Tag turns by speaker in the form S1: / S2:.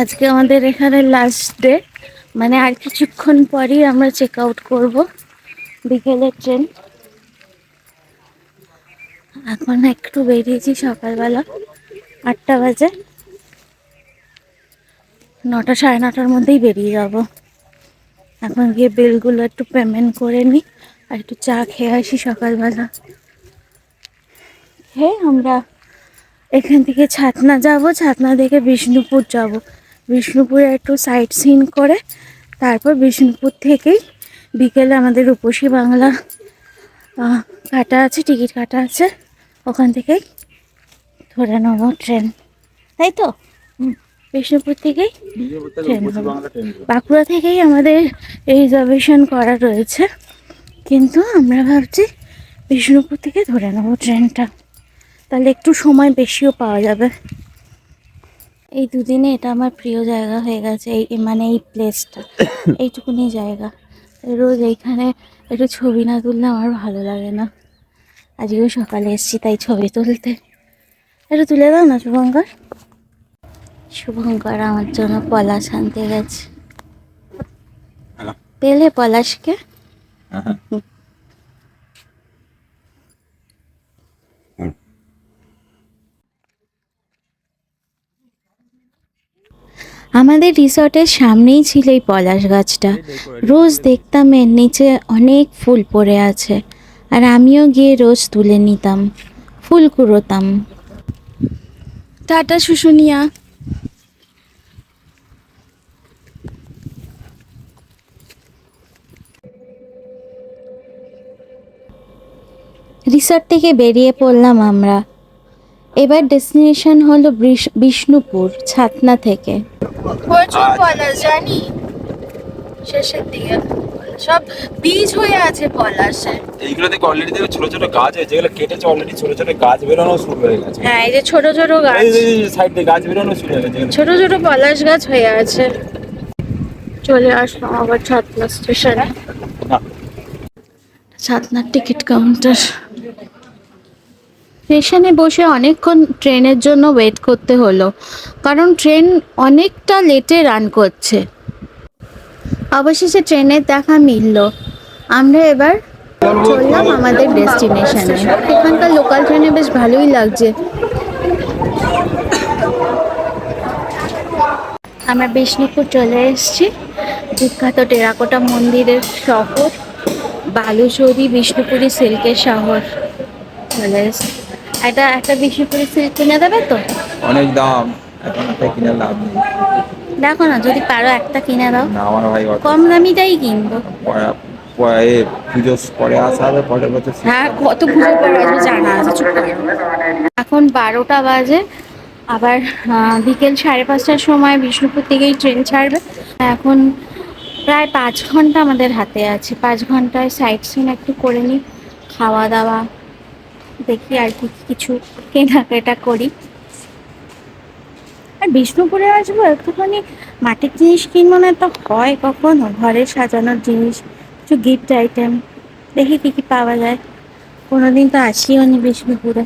S1: আজকে আমাদের এখানে লাস্ট ডে মানে আর কিছুক্ষণ পরই আমরা চেক আউট করব বিকেলের ট্রেন এখন একটু বেরিয়েছি সকালবেলা, আটটা বাজে। নটা সাড়ে নটার মধ্যেই বেরিয়ে যাব। এখন গিয়ে বিলগুলো একটু পেমেন্ট করে নিই, আর একটু চা খেয়ে আসি সকালবেলা। খেয়ে আমরা এখান থেকে ছাতনা যাব, ছাতনা থেকে বিষ্ণুপুর যাব। বিষ্ণুপুরে একটু সাইট সিন করে তারপর বিষ্ণুপুর থেকেই বিকেলে আমাদের রূপসী বাংলা কাটা আছে টিকিট কাটা আছে ওখান থেকেই ধরে নেব ট্রেন। তাই তো? বিষ্ণুপুর থেকেই ট্রেন। বাঁকুড়া থেকেই আমাদের রিজার্ভেশন করা রয়েছে। কিন্তু আমরা ভাবছি বিষ্ণুপুর থেকে ধরে নেব ট্রেনটা। তাহলে একটু সময় বেশিও পাওয়া যাবে। এই দুদিনে এটা আমার প্রিয় জায়গা হয়ে গেছে এই মানে এই প্লেসটা এইটুকুনি জায়গা। রোজ এইখানে একটু ছবি না তুললে আমার ভালো লাগে না। আজকেও সকালে এসেছি তাই ছবি তুলতে। একটু তুলে দাও না শুভঙ্কর? শুভঙ্কর আমার জন্য পলাশ আনতে গেছে। পেলে পলাশকে? আমাদের রিসর্টের সামনেই ছিল এই পলাশ গাছটা। রোজ দেখতাম এর নিচে অনেক ফুল পড়ে আছে, আর আমিও গিয়ে রোজ তুলে নিতাম, ফুল কুড়োতাম। টাটা, শুশুনিয়া। রিসর্ট থেকে বেরিয়ে পড়লাম আমরা। এবার ডেস্টিনেশন হলো বিষ- বিষ্ণুপুর ছাতনা থেকে। প্রচুর পলাশ জানি। শেষের দিকে সব বীজ হয়ে আছে পলাশে।
S2: এইগুলো থেকে অলরেডি দেখো ছোট ছোট গাছ হয়েছে যেগুলো কেটেছে অলরেডি ছোট ছোট গাছ বেরোনো শুরু হয়ে গেছে।
S1: হ্যাঁ এই যে ছোট ছোট গাছ।
S2: সাইড দিয়ে গাছ বেরোনো শুরু হয়ে গেছে।
S1: ছোট ছোট পলাশ গাছ হয়ে আছে। চলে আসলাম আবার ছাতনা স্টেশনে ছাতনার টিকিট কাউন্টার স্টেশনে বসে অনেকক্ষণ ট্রেনের জন্য ওয়েট করতে হলো, কারণ ট্রেন অনেকটা লেটে রান করছে। অবশেষে ট্রেনের দেখা মিলল। আমরা এবার চললাম আমাদের ডেস্টিনেশনে। এখানকার লোকাল ট্রেনে বেশ ভালোই লাগছে। আমরা বিষ্ণুপুর চলে এসেছি। বিখ্যাত টেরাকোটা মন্দিরের শহর, বালুচরি, বিষ্ণুপুরি সিল্কের শহর। চলে এসেছি। একটা একটা বিষ্ণুপুরি সিল্ক কিনে দেবে তো?
S2: অনেক দাম। এখন একটা কিনে লাভ নেই।
S1: দেখো না যদি পারো একটা কিনে দাও।
S2: না আমার ভাই
S1: কম দামিটাই কিনবো।
S2: পুজো পরে আসা হবে পরের বছর
S1: হ্যাঁ কত পুজো পরে আসবে জানা আছে চুপ। এখন বারোটা বাজে আবার বিকেল সাড়ে পাঁচটার সময় বিষ্ণুপুর থেকেই ট্রেন ছাড়বে। এখন প্রায় পাঁচ ঘণ্টা আমাদের হাতে আছে। পাঁচ ঘন্টায় সাইট সিন একটু করে নিই খাওয়া দাওয়া দেখি আর কি কিছু কেনাকাটা করি। আর বিষ্ণুপুরে আসব, একটুখানি মাটির জিনিস কিনবো না তো হয় কখনো? ঘরে সাজানোর জিনিস, কিছু গিফট আইটেম দেখি কি কি পাওয়া যায়। কোনোদিন তো আসিও নি বিষ্ণুপুরে।